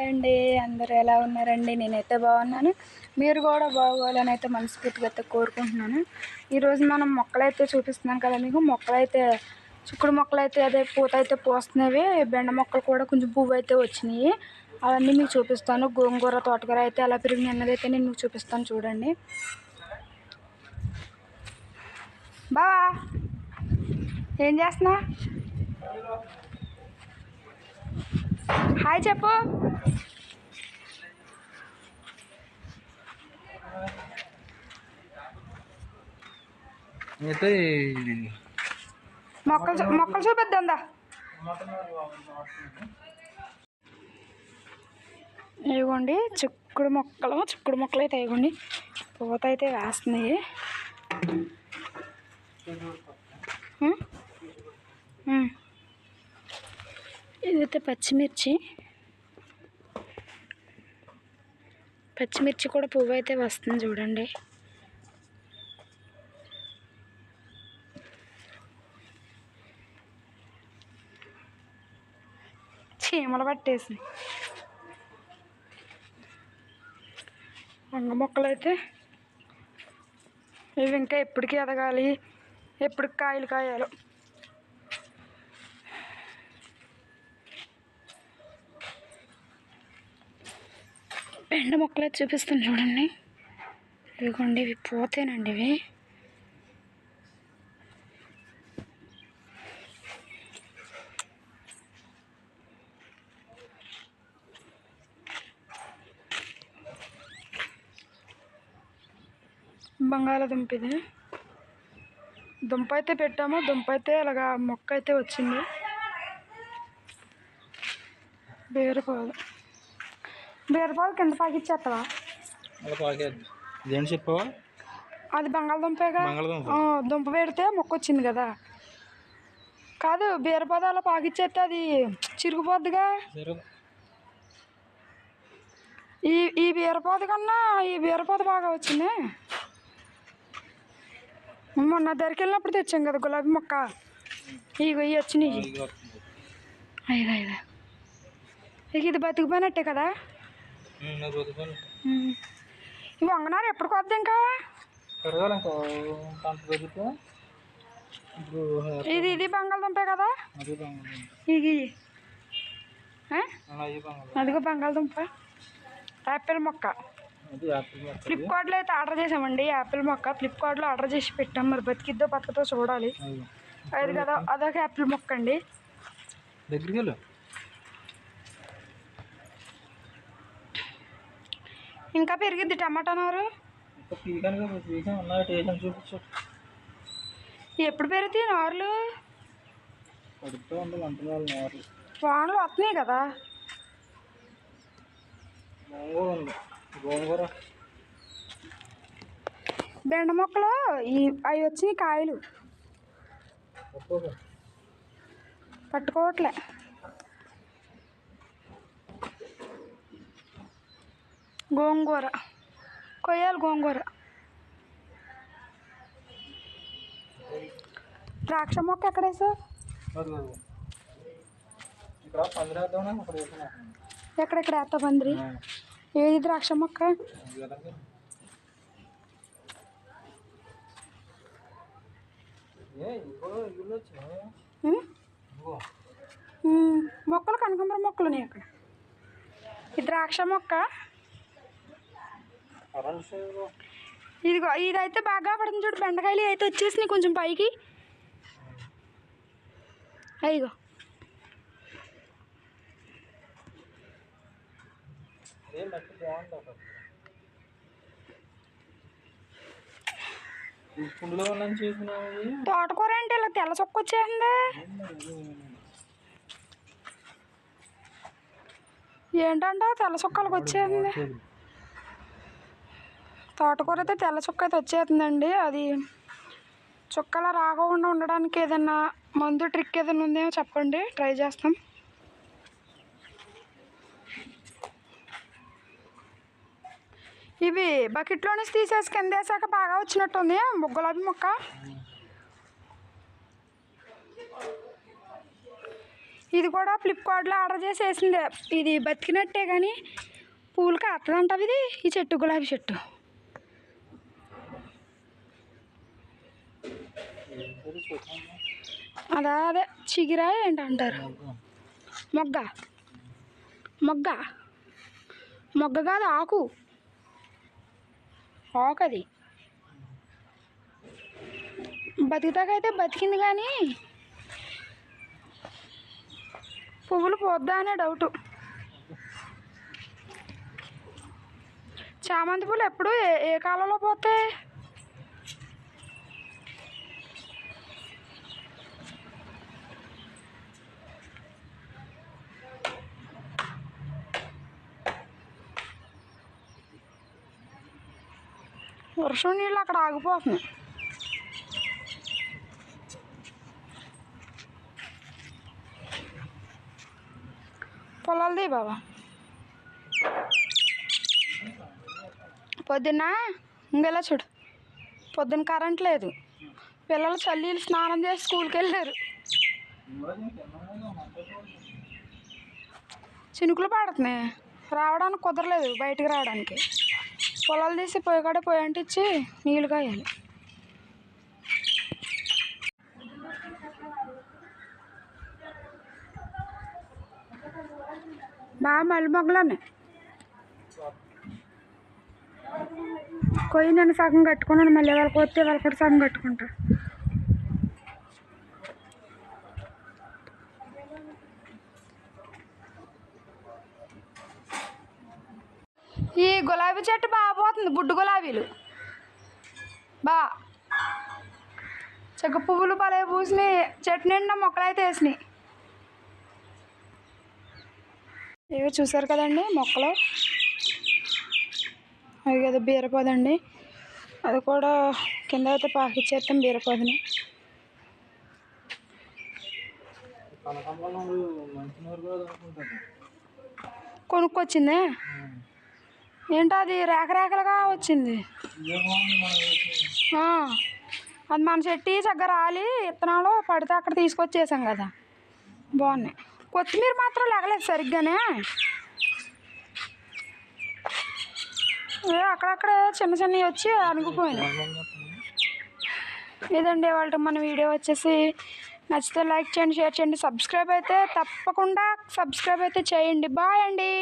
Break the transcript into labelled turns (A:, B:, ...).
A: Hi అండి. అందరూ ఎలా ఉన్నారండి? నేనైతే బాగున్నాను. మీరు కూడా బాగోవాలని అయితే మనస్ఫూర్తిగా అయితే కోరుకుంటున్నాను. ఈరోజు మనం మొక్కలైతే చూపిస్తున్నాను కదా మీకు. మొక్కలైతే చిక్కుడు మొక్కలు అయితే అదే పూత అయితే పోస్తున్నవి. బెండ మొక్కలు కూడా కొంచెం పువ్వు అయితే వచ్చినాయి. అవన్నీ మీకు చూపిస్తాను. గోంగూర తోటకూర అయితే ఎలా పెరిగింది అన్నది అయితే నేను మీకు చూపిస్తాను చూడండి. బావా ఏం చేస్తున్నా హాయ్ చెప్పు.
B: అయితే
A: మొక్కలు మొక్కలు చూపిద్దాందా ఇవ్వండి చిక్కుడు మొక్కలు చిక్కుడు మొక్కలు అయితే ఇవ్వండి పూత అయితే వేస్తున్నాయి. ఇదైతే పచ్చిమిర్చి. పచ్చిమిర్చి కూడా పువ్వు అయితే వస్తుంది చూడండి. చీమలు పట్టేసి వంగ మొక్కలు అయితే ఇవి ఇంకా ఎప్పటికి ఎదగాలి ఎప్పటికి కాయలు కాయాలి. బెండ మొక్కలు అయితే చూపిస్తాను చూడండి. ఇవిగోండి ఇవి పోతేనండి ఇవి. బంగాళాదుంప ఇది దుంప అయితే పెట్టాము. దుంప అయితే అలాగా మొక్క అయితే వచ్చింది. బీరపాలు. బీరపాలు కింద పాకిచ్చేస్తావా
B: చెప్పావా?
A: అది బంగాళదుంపేగా? దుంప పెడితే మొక్క వచ్చింది కదా. కాదు బీరపాదు అలా పాకిచ్చేస్తే అది చిరిగిపోద్దిగా. ఈ ఈ బీరపాదు కన్నా ఈ బీరపాదు బాగా వచ్చింది. మొన్న దగ్గరికి వెళ్ళినప్పుడు తెచ్చాం కదా గులాబీ మొక్క. ఇగో ఇవి వచ్చినాయి.
B: ఇది.
A: ఐదు ఐదు ఇక ఇది బతికిపోయినట్టే కదా. ఈ వంగనారు ఎప్పుడు కొద్ది ఇంకా? ఇది ఇది బంగాళదుంపే కదా? ఇవి.
B: బంగాళదుంప.
A: అదిగో బంగాళదుంప. యాపిల్ మొక్క. ఫ్లిప్కార్ట్లో అయితే ఆర్డర్ చేసామండి. యాపిల్ మొక్క. ఫ్లిప్కార్ట్లో ఆర్డర్ చేసి పెట్టాం. మరి బతికిద్దో బతకతో చూడాలి.
B: అది.
A: కదా అదొక యాపిల్ మొక్క అండి.
B: దగ్గరికి
A: ఇంకా పెరిగిద్ది టమాటా నారు. ఎప్పుడు పెరుగుతాయి నారులు? వానలు వస్తున్నాయి కదా.
B: గోంగూర.
A: బెండ మొక్కలు ఈ అవి వచ్చినాయి కాయలు. పట్టుకోవట్లే. గోంగూర. కొయ్యాలి గోంగూర. ద్రాక్ష మొక్క
B: అక్కడ వేసిన
A: ఎక్కడెక్కడ వేస్తా పందిరి? ఏది ద్రాక్ష మొక్క? మొక్కలు కనకాంబర మొక్కలు ఉన్నాయి అక్కడ. ఈ ద్రాక్ష మొక్క. ఇదిగో. ఇదైతే బాగా పడుతుంది చూడు బెండకాయలు అయితే వచ్చేసినాయి కొంచెం పైకి. అయ్యిగో తోటకూర ఏంటి ఇలా తెల్ల చొక్క వచ్చేసింది. ఏంటంటే తెల్ల చొక్కలకు వచ్చేసింది. తోటకూర అయితే తెల్ల చుక్క అయితే వచ్చేస్తుందండి అది చుక్కలా రాకుండా ఉండడానికి ఏదైనా మందు ట్రిక్ ఏదైనా ఉందేమో చెప్పండి. ట్రై చేస్తాం. ఇవి బకెట్లో నుంచి తీసేసి కింద వేసాక బాగా వచ్చినట్టుంది. గులాబీ మొక్క. ఇది కూడా ఫ్లిప్కార్ట్లో ఆర్డర్ చేసి వేసిందే ఇది బతికినట్టే కానీ పూలు కాస్తుందంటావు ఇది. ఈ చెట్టు గులాబీ చెట్టు. అదా అదే. చిగిరా ఏంటంటారు? మొగ్గ. మొగ్గ. మొగ్గ కాదు ఆకు. ఆకు అది. బతికితాకైతే బతికింది కానీ పువ్వులు పోద్దా అనే డౌటు. చామంతి పూలు ఎప్పుడు ఏ ఏ కాలంలో పోతాయి? వర్షం నీళ్ళు అక్కడ ఆగిపోతున్నాయి. పొలాలది బాబా పొద్దున్న ఇంకెలా చూడు. పొద్దున్న కరెంట్ లేదు. పిల్లలు చల్లీలు స్నానం చేసి స్కూల్కి వెళ్ళారు. చినుకులు పడుతున్నాయి. రావడానికి కుదరలేదు బయటికి రావడానికి. పొలాలు తీసి పొయ్యి కాడ పొయ్యి అంటించి నీళ్ళు కాయాలి. బాగా మల్లె మొగ్గలోనే కొయ్యి నేను సగం కట్టుకున్నాను మళ్ళీ వాళ్ళకి వస్తే వాళ్ళకి కూడా సగం కట్టుకుంటాను ఈ గులాబీ చెట్టు బాగా పోతుంది బుడ్డు గులాబీలు. బా. చెక్క పువ్వులు పలే పూసినాయి చెట్టు నిండా మొక్కలైతే వేసినాయి. ఇవి చూసారు కదండి మొక్కలు? అది కదా బీరపోదండి. అది కూడా కింద అయితే పాకిచ్చేస్తాం బీరపోదని. కొనుక్కొచ్చిందే? ఏంటో అది రేకరేకలుగా వచ్చింది. అది మన చెట్టి చక్కగా రాలి విత్తనాలు పడితే అక్కడ తీసుకొచ్చేసాం కదా. బాగున్నాయి. కొత్తిమీర మాత్రం లెగలేదు సరిగ్గానే. అక్కడక్కడ చిన్న చిన్నవి వచ్చి అనుకుపోయినాయి ఇదండి వాళ్ళ మన వీడియో వచ్చేసి. నచ్చితే లైక్ చేయండి షేర్ చేయండి సబ్స్క్రైబ్ అయితే తప్పకుండా సబ్స్క్రైబ్ అయితే చేయండి. బాయ్ అండి.